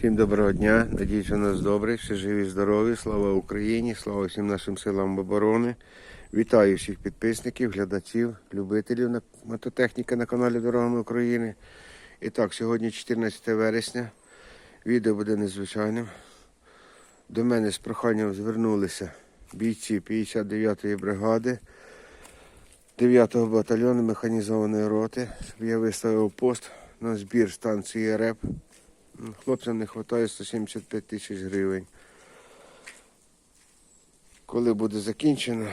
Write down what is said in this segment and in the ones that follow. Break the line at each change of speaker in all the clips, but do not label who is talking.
Всім доброго дня. Надіюсь, у нас добре, всі живі, здорові. Слава Україні, слава всім нашим силам оборони. Вітаю всіх підписників, глядачів, любителів на- мототехніки на каналі Дорогами України. І так, сьогодні 14 вересня. Відео буде незвичайним. До мене з проханням звернулися бійці 59-ї бригади 9-го батальйону механізованої роти. Я виставив пост на збір станції РЕП. Хлопцям не вистачає 175 тисяч гривень. Коли буде закінчено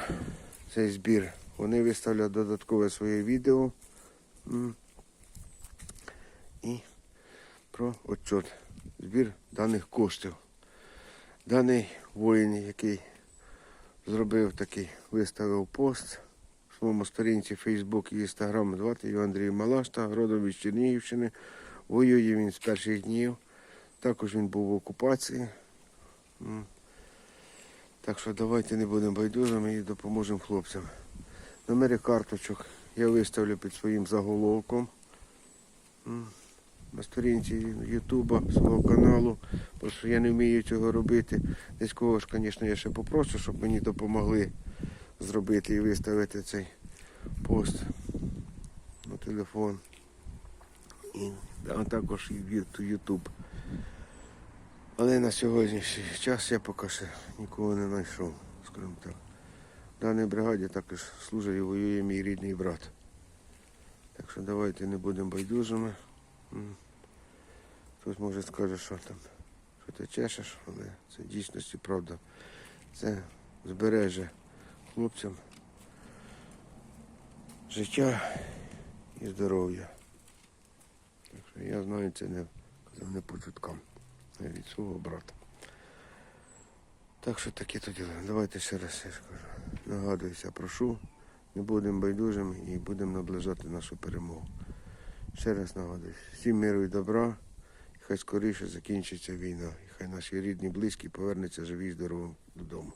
цей збір, вони виставлять додаткове своє відео і про отчет, збір даних коштів. Даний воїн, який зробив такий, виставив пост в своєму сторінці Facebook і Instagram, звати його Андрій Малашта, родом із Чернігівщини. Воює він з перших днів. Також він був в окупації. Так що давайте не будемо байдужими і допоможемо хлопцям. Номери карточок я виставлю під своїм заголовком. На сторінці Ютуба свого каналу, бо що я не вмію цього робити. Десь кого ж, звісно, я ще попрошу, щоб мені допомогли зробити і виставити цей пост на телефон. І а також і Ютуб. Але на сьогоднішній час я поки ще нікого не знайшов, скажімо так. В даній бригаді також служить і воює мій рідний брат. Так що давайте не будемо байдужими. Хтось може скаже, що там, що ти чешеш, але це в дійсності правда. Це збереже хлопцям життя і здоров'я. Я знаю, це не, не по чуткам, а від свого брата. Так що таке то діло. Давайте ще раз я скажу. Нагадуюся, прошу, не будемо байдужими і будемо наближати нашу перемогу. Ще раз нагадую, всім миру і добра, і хай скоріше закінчиться війна, і хай наші рідні, близькі повернуться живі і здорові додому.